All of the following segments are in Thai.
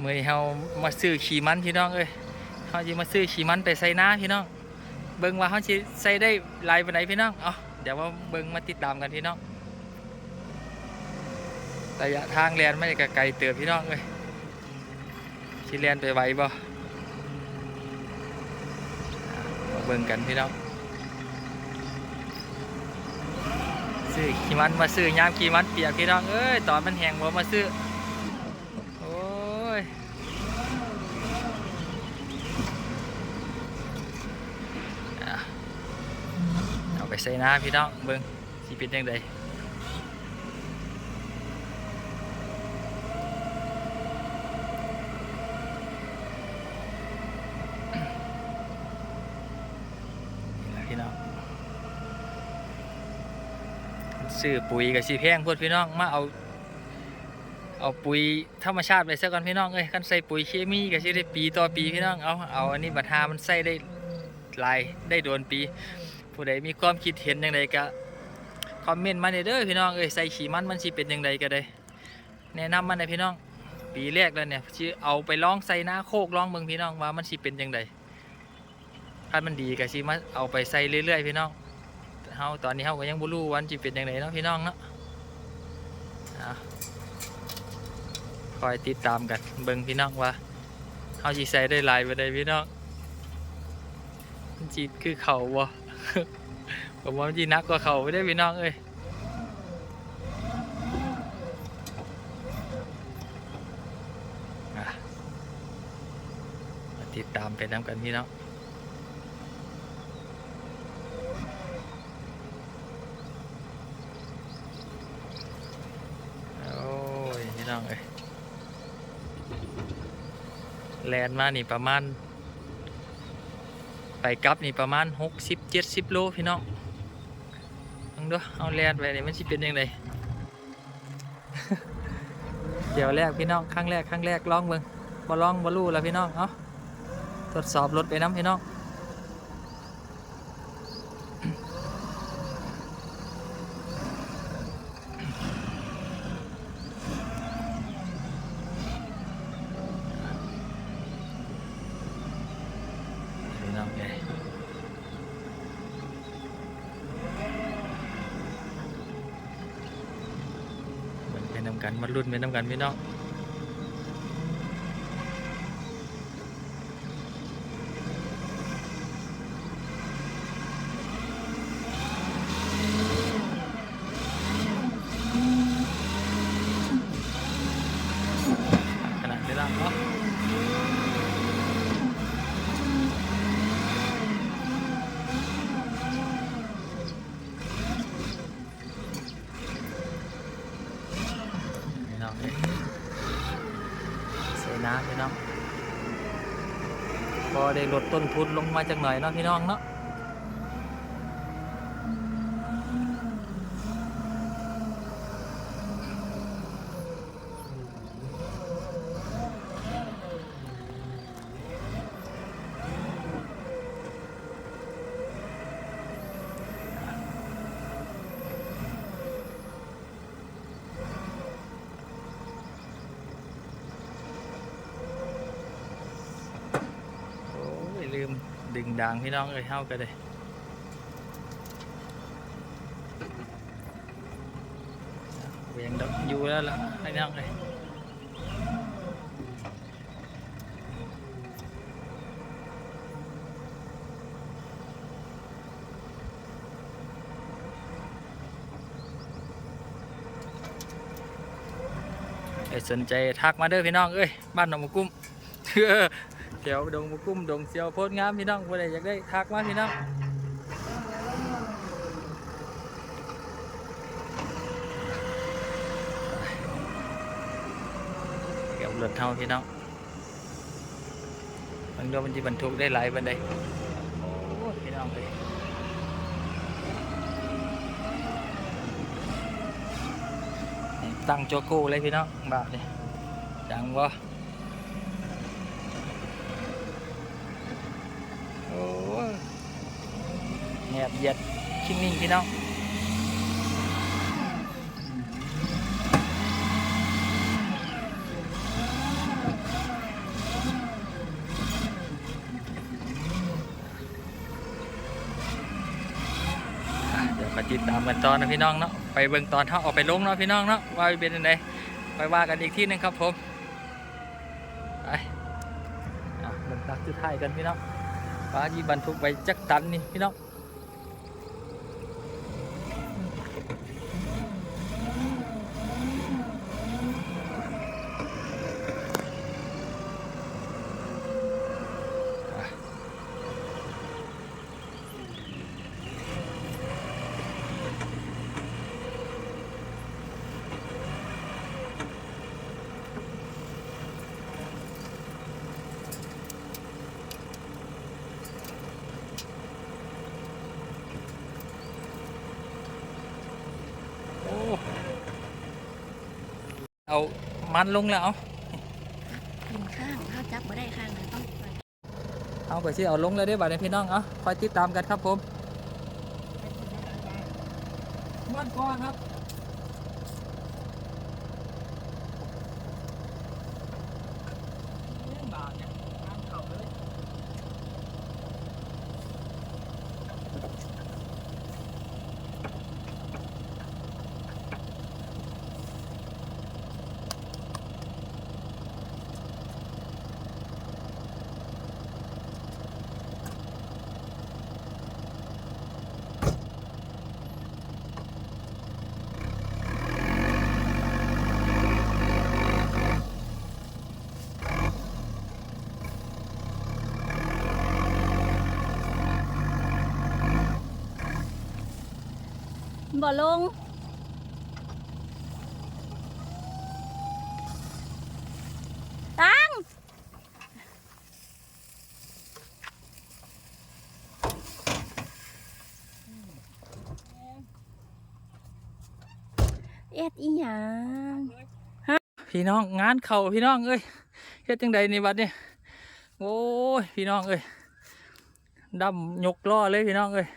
มื่อนี้เฮามาซื้อขี่มันพี่น้องเอ้ยเฮาสิมาซื้อขี่มันไปใส่น้าพี่น้อง เบิ่งว่าเฮาสิใส่ได้ลายปานพี่น้องเอาเดี๋ยวมาเบิ่งมาติดตามกันพี่น้องระยะทางแลนไม่ไก็ไกลเติบพี่น้องเอ้ยสิแลนไปไหวบ่มาเบิ่งกันพี่น้องซื้อขี่มันมาซื้อยามขี่มันเปียกพี่น้องเอ้ยตอนมันแห้งบ่มาซื้อ โอ้ย อะเอาไป ใส่น้ำพี่น้องเบิ้งสิเป็นยังไงนี่แหละพี่น้องซื้อปุ๋ยกับสีแพงพวดพี่น้องมาเอาเอาปุ๋ยธรรมชาติไปซะก่อนพี่น้องเอ้ยคันใส่ปุ๋ยเคมีก็สิได้ปีต่อปีพี่น้องเอาเอาอันนี้บัดหามันใส่ได้ลายได้โดนปี ผู้ใดมีความคิดเห็นย่างไรก็คอมเมนต์มาเด้อพี่น้องเอ้ยใส่ขี่มันมันสิเป็นย่างไรก็ได้แนะนำมาในอยพี่น้อง ปีแรกแล้วเนี่ยสิเอาไปลองใส่หน้าโคกลองเบิ่งพี่น้องว่ามันสิเป็นย่างไรถ้ามันดีก็สิมาเอาไปใส่เรื่อยๆพี่น้องเฮาตอนนี้เฮาก็ยังบ่รู้วันสิเป็นย่างไรเนาะพี่น้องเนาะคอยติดตามกันเบิ่งพี่น้องว่าเขาสิใส่ได้หลายไปได้พี่น้องมันจีคือเขาบ่ ผมว่ามันจีนักกว่าเขาไม่ได้พี่น้องเอ้ยติดตามไปน้ำกันพี่น้องโอ้ยพี่น้องเอ้ยแลนมานี่ประมาณ ไปกลับนี่ประมาณ 60 70โลพี่น้องลองดูเอาแลนไปนี่มันสิเป็นยังไงเดี๋ยวแรกพี่น้องครั้งแรกครั้งแรกลองเบิ่งบ่ลองบ่รู้แล้วพี่น้องเอาทดสอบรถไปน้ำพี่น้อง พี่น้องเอ้ยมันเป็นน้ำกันมันรุ่นเป็นน้ำ กันพี่น้องขนาดนี้แล้วเนาะ พี่น้องเอ้ยใส่น้ำพี่น้องพอได้ลด ต้นทุนลงมาจากหน่อยเนาะพี่น้องเนาะโอ้ยลืม ดึงด่างพี่น้องเอ้ยเฮากันเลยเวียงดอกอยู่แล้วล่ะพี่น้องเลยสนใจทักมาเด้อพี่น้องเอ้ยบ้านหนองมะกุ้ม เดี๋ยวดงมะกุ้มดงเซียวโพดงามพี่น้องผู้ใดอยากได้ทักมาพี่น้องเกี่ยวรถเท่าพี่น้องบางเดือนมันจะบรรทุกได้หลายบันไดโอ้พี่น้องเลยตั้งโจโก้เลยพี่น้องบาทเลยจังวะ เหยียดคิงนิ่งพี่น้องก็ติดตามกันตอนนะพี่น้องเนาะไปเบิ่งตอนเขาออกไปล้งเนาะพี่น้องเนาะว่าเป็นยังไงไปว่ากันอีกที่นึงครับผมไปเบิ่งตักสุดท้ายกันพี่น้องว่าที่บรรทุกไปจักตันนี่พี่น้อง มันลงแล้วเอากินข้างถ้าจับมาได้ข้างนะต้องไปเอาไปสิเอาลงเลยได้อบัดนี้พี่น้อง เอาคอยติดตามกันครับผมมันก่อนครับบ บ่ลง ตังเอ็ดอีหยังพี่น้องงานเข่าพี่น้องเอ้ยเฮ็ดจังใดนี่บัดเนี้โอ้ยพี่น้องเอ้ยดำยกล้อเลยพี่น้องเอ้ย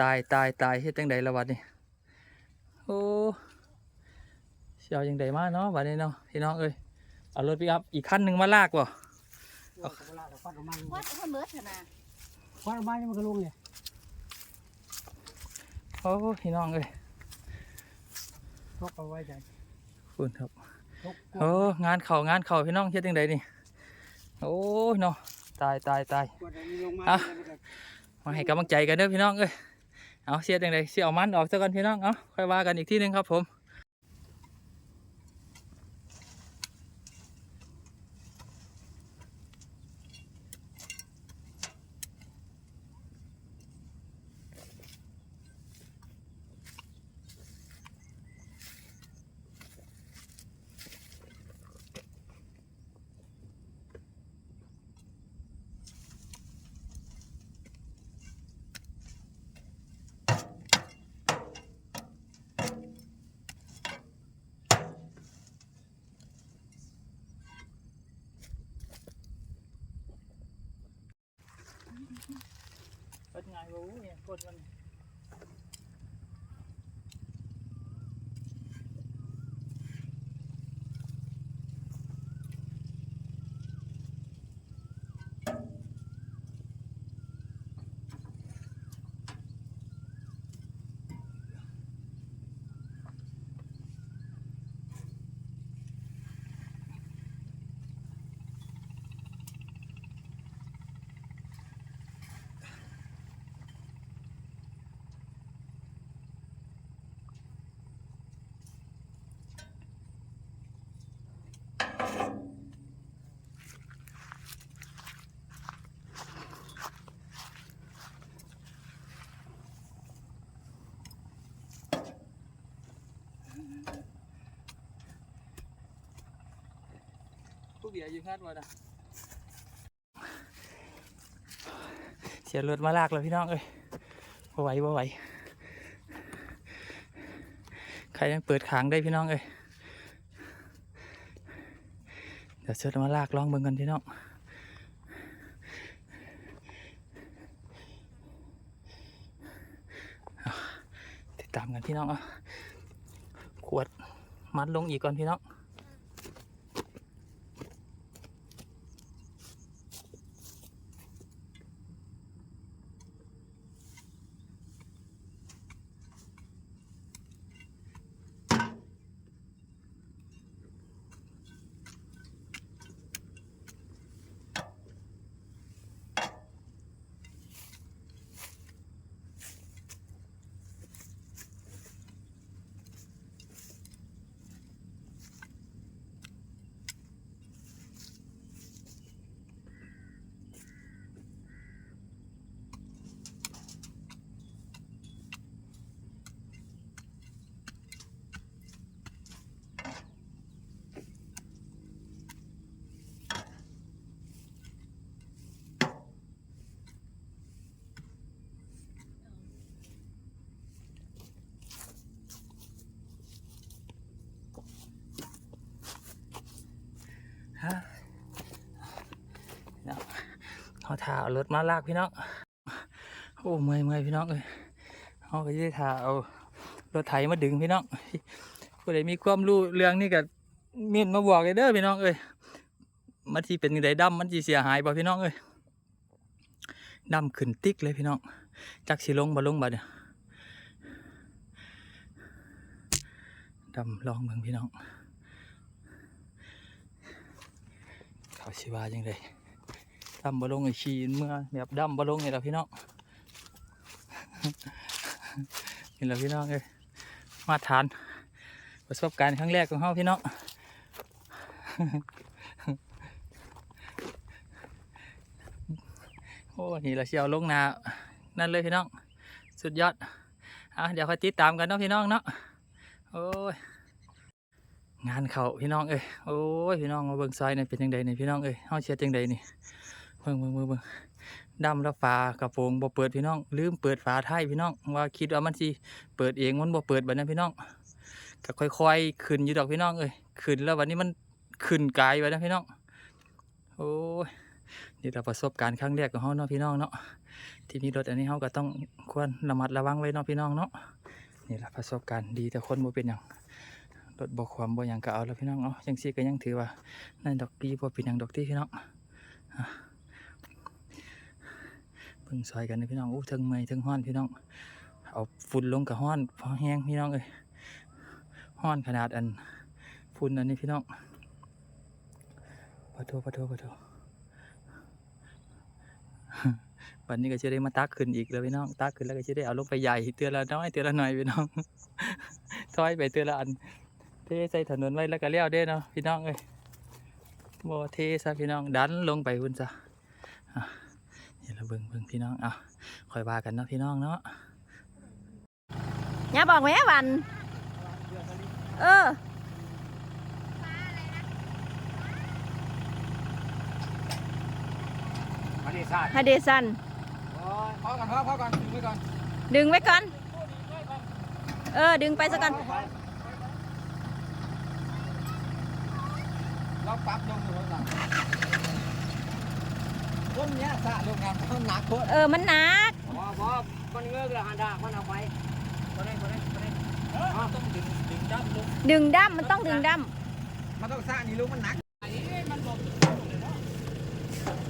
ตายตายตายเฮ็ดจังใดละบัดนี้โอ้เสียวจังใดมาเนาะบัดนี้เนาะพี่น้องเอ้ยเอารถปิกอัพอีกคันหนึ่งมาลากบ่เอากระลาดฟัดออกมาวัดคนเบิดเถอะนะฟัดออกมายังมันก็ลงเนี่ยโอ้พี่น้องเอ้ยทกเอาไว้ใจคุณครับทกโอ้งานเข่างานเข่าพี่น้องเฮ็ดจังใดนี่โอ้ยเนาะตายตายตายกดอันนี้ลงมาอะแล้วมันก็มาให้กำลังใจกันเด้อพี่น้องเอ้ย เอาเสียจังไงเสียเอามันออกซะก่อนพี่น้องเอาค่อยว่ากันอีกที่หนึงครับผม รู้เนี่ยกดมัน เบียอยู่คาดว่านะเสียเลือดมาลากแล้วพี่น้องเอ้ยบ่ไหวบ่ไหวใครยังเปิดขางได้พี่น้องเอ้ยเดี๋ยวเชิญมาลากลองเบิ่งกันพี่น้องติดตามกันพี่น้องอะขวดมัดลงอีกก่อนพี่น้อง ฮะเนาเขาถ่าเอารถมาลากพี่น้อง โอ้เมื่อยเมื่อยพี่น้องเอ้ยเขาก็จะถ่าเอารถไถมาดึงพี่น้องผู้ใดมีความรู้เรื่องนี้ก็เมีนมาบอกเลยเด้อพี่น้องเอ้ยมันที่เป็นไดดำมันจีเสียหายบ่พี่น้องเอ้ยดำขึ้นติ๊กเลยพี่น้อง จักสิลงบ่ลงบ่เนี่ยดำลองเบิ่งพี่น้อง เขาชิว่าจังไดดำบอลงไอชีเมื่อแบบดำบอลงนี่แหละพี่น้องนี่แหละพี่น้องเอ้ยมาทานประสบการณ์ครั้งแรกของเฮาพี่น้องโอ้นี่เราเชียวลงนานั่นเลยพี่น้อง สุดยอด อะเดี๋ยวคอยติดตามกันเนาะพี่น้องเนาะ โอ้ย งานเขาพี่น้องเอ้ยโอ้ยพี่น้องมาเบิ่งซอยนี่เป็นจังไดนี่พี่น้องเอ้ยเฮาเชียจังไดนี่เบิ่งเบิ่งเบิ่งเบิ่งดำแล้วฝากระโปรงบ่เปิดพี่น้อง ลืมเปิดฝาท้ายพี่น้องว่าคิดว่ามันสิเปิดเองมันบ่เปิดบัดนั้นพี่น้องก็ค่อยๆขึ้นอยู่ดอกพี่น้องเอ้ยขึ้นแล้ววันนี้มันขึ้นไกลบัดนั้นพี่น้องโอ้ยนี่เราประสบการณ์ครั้งแรกของเฮาเนาะพี่น้องเนาะที่มีรถอันนี้เฮาก็ต้องควรระมัดระวังไว้เนาะพี่น้องเนาะนี่แหละประสบการณ์ดีแต่คนบ่เป็นหยัง รถบกความบ่หยังก็เอาแล้วพี่น้องเอาจังซี่ก็ยังถือว่านั่นดอกปีบ่เป็นหยังดอกที่พี่น้องอะเพิ่งซอยกันนะพี่น้องอู้เทิงเมยเทิงห้อนพี่น้อง เอาฝุ่นลงกับห้อนพอแห้งพี่น้องเอ้ยห้อนขนาดอันฝุ่นอันนี้พี่น้องปะโทปะโทปะโทวันนี้ก็จะได้มาตักขึ้นอีกแล้วพี่น้องตักขึ้นแล้วก็จะได้เอาลงไปใหญ่เตือนละน้อยเตือนละหน่อยพี่น้องถอยไปเตือนละอัน ใส่ถนนไว้แล้วก็เลี้ยวเด้เนาะพี่น้องเอ้ยบ่เทซะพี่น้องดันลงไปพุ่นซะอะเดี๋ยวเราเบิ่งเบิ่งพี่น้องเอาคอยว่ากันเนาะพี่น้องเนาะอย่าบอกแม่วัน เอออันนี้ซาดฮาเดซันพอก่อนพอพอก่อนดึงไว้ก่อน ดึงไว้ก่อน เออ ดึงไปซะก่อน เราปรับลงอยู่ข้างหลังต้นเนี้ยสะลงงานมันหนักโคตรเออมันหนักพอพอมันเงือกแล้วหันดากมันเอาไปบ่ได้บ่ได้บ่ได้อ๋อต้องดึงดึงดับลงดึงดั้มมันต้องดึงดั้มมันต้องสร้างนี่ลูกมันหนักอันนี้มันบอกเลยเนาะ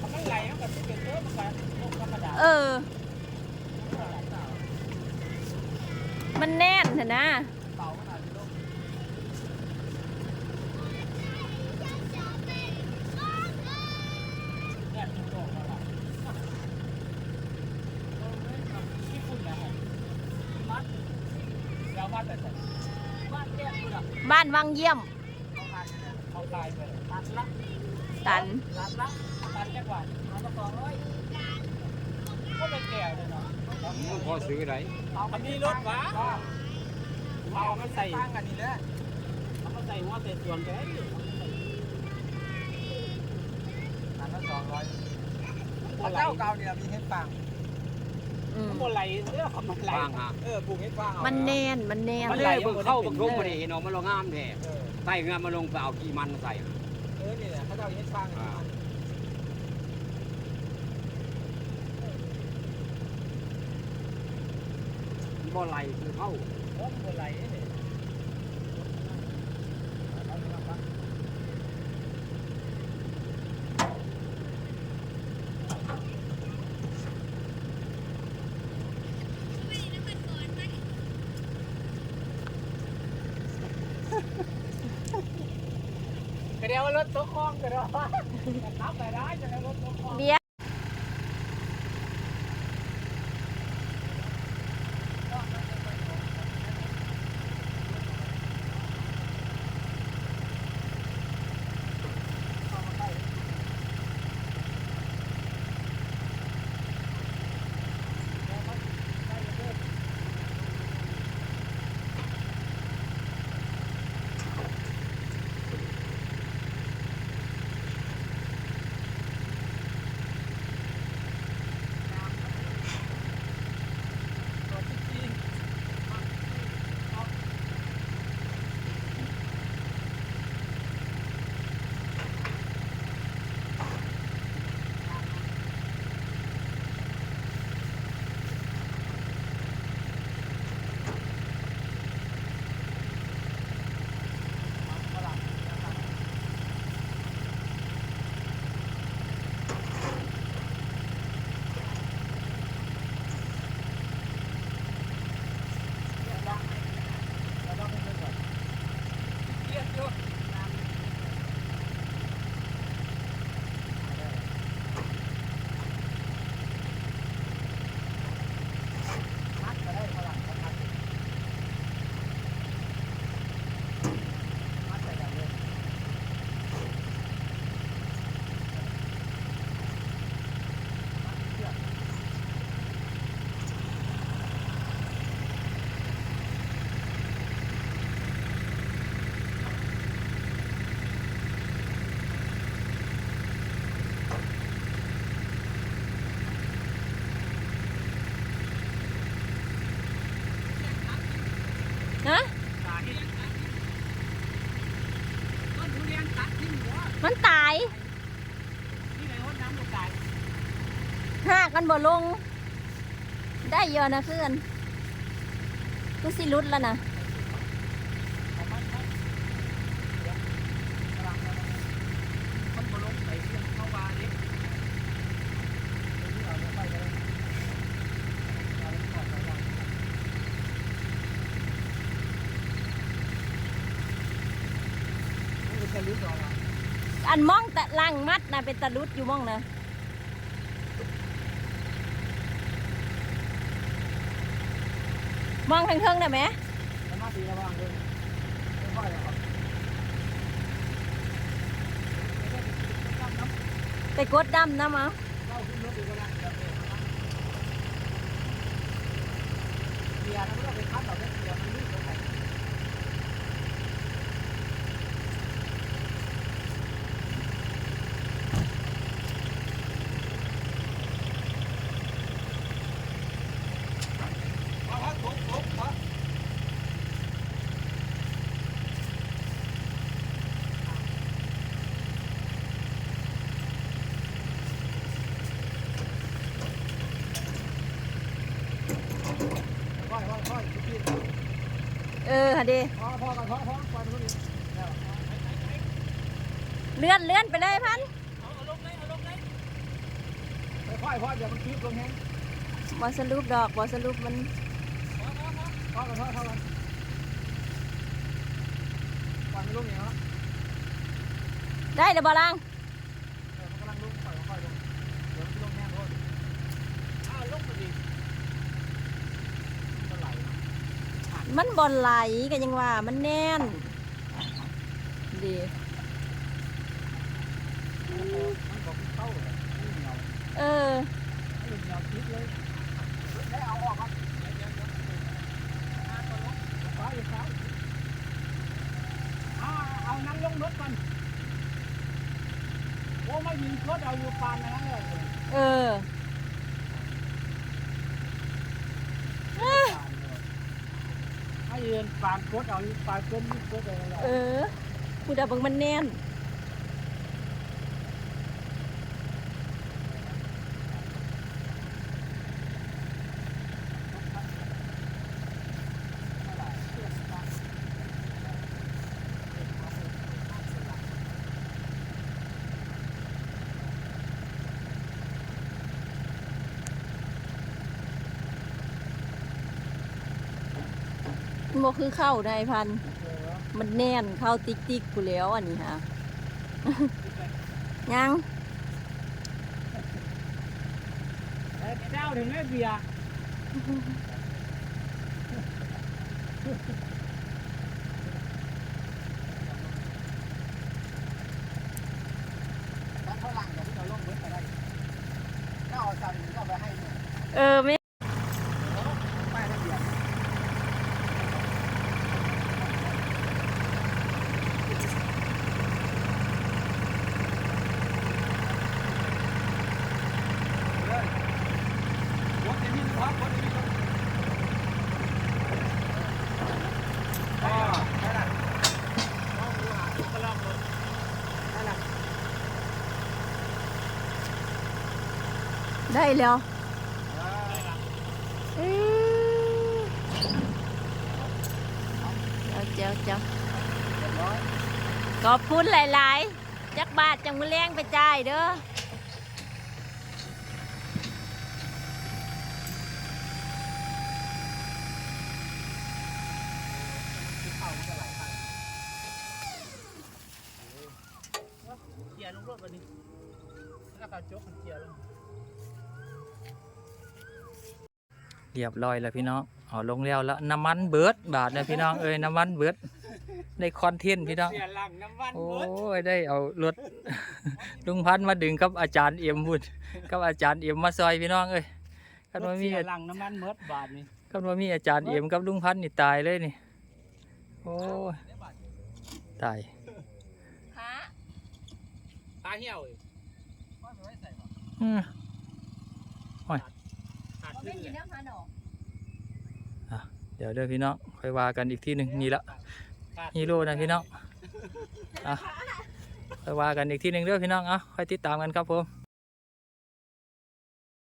มันไม่ไหลมันก็สิเป็นเด้อมันก็ลงธรรมดาเออ มันแน่นเถอะนะ เต่ามันอาจจะลง เนี่ยมันโดดมาละที่คุณนะฮะมัดเดี๋ยวมัดแต่ใส่มัดแก้คุณอะ บ้าน วังเยี่ยมเขาตายไปตัดละตันตัดละตัดแค่กว่าเอามาสองร้อยก็เป็นแก้วเลยเนาะพอซื้อไรเอาคันนี้รถวะเอามาใส่ตั้งกันนี่แหละเอามาใส่หัวเศษส่วนแกตัดละสองร้อยเจ้าเก่าเนี่ยมีเห็ดฟาง อืม มันไหลเรื่องของมันไหลฟางฮะ เออปลูกเห็ดฟางเอามันแน่นมันแน่นมันเลยเบิ่งเข้าเบิ่งลงมาได้เห็นออกมาลงงามแท้ใส่เงามาลงไปเอากี่มันมาใส่ เออนี่แหละเขาเจ้าเห็ดฟางเนี่ยมันบ่ไหลคือเข้าโอ้มันไหลเนี่ย รถตกคลองก็ได้ขับไปได้จะ มันบ่ลง ได้เยอะนะเพื่อนกูสิรุดแล้วนะมันบ่องเข้าบาดิอันมองแต่ลังมัดนะเป็นตะลุดอยู่มองนะ มองทางเทิงได้ไหมระมัดระวังด้วยค่อยๆครับไปกดดำนะมาเข้าขึ้นรถดีกว่านะเกียร์นะไม่ต้องไปคัดหรอกเกียร์มันลื่นลงไป ค่อยๆค่อยๆพี่ เออฮะเดพอพอกันพอพอปล่อยมันนี่เลื่อนเลื่อนไปเลยพันค่อยๆพอเดี๋ยวมันคลิปลงแฮงบอสรุปดอกบอสรุปมันพอกันพอเท่ากันปล่อยมันลงอย่างนี้ได้เดี๋ยวบอลัง มันกำลังลงปล่อยมันค่อยลงเดี๋ยวมันลงแฮงโทษอ้าวลงไปดิมันไหล มันบอลไหลกันยังว่า มันแน่น ดีมันบอกเข้าเลยไม่เหนียวเออไม่เหนียวคิดเลยได้เอาออกครับฟ้าอีกฟ้าเอาเอานั่งลงรถก่อนโอ้ไม่ยิงรถเอาอยู่ปานนั้นเลยเออ ให้ ยืนปานรเอาปานเกินยี่รอะไรเอคุณดาบังมันแน่น คือเข้าได้พัน มันแน่นเข้าติ๊กติ๊กกูแล้วอันนี้ฮะยังเจ้าถึงไม่เบียร์แล้วเขาหลังเดี๋ยวเราลงเบิร์ดไปได้เจ้าเอาสั่งเจ้าไปให้เนี่ย เออไม่ ป้ายทะเบียนเลยรถจะมีครับรถจะมีครับอ๋อได้ละเอาดูหาดูกระลอกรถได้ละ ได้แล้วได้ละเอ้ยเจ้าเจ้าเจ้าเรียบร้อยขอบคุณหลาย ๆ จักบาทจังมือแรงไปจ่ายเด้อ รียบร้อยแล้วพี่น้องเอาลงแล้วแล้วน้ำมันเบิดบาทนะพี่น้องเอ้ยน้ำมันเบิดได้คอนเทนต์พี่น้อง เสียหลังน้ำมันโอ้เบิดยได้เอารถ ลุงพันธุ์มาดึงกับอาจารย์เอ็มพุ่นกับอาจารย์เอ็มมาซอยพี่น้องเอ้ยกันว่ามีเสียหลังน้ำมันเบิดบาทนี่กันว่ามีอาจารย์เอ็มกับลุงพันธุ์นี่ตายเลยนี่ โอ้ยตายฮะตาเหี่ยวเลยว่าจะไว้ใส่บ่อืม ขาดเขาขึ้ไม่นมีเลยน้ำพันหรอ เดี๋ยวเด้อพี่น้องค่อยว่ากันอีกที่หนึ่งนี่ละฮีโร่นะพี่น้องอะค่อยว่ากันอีกที่หนึ่งเด้อพี่น้องอะค่อยติดตามกันครับผม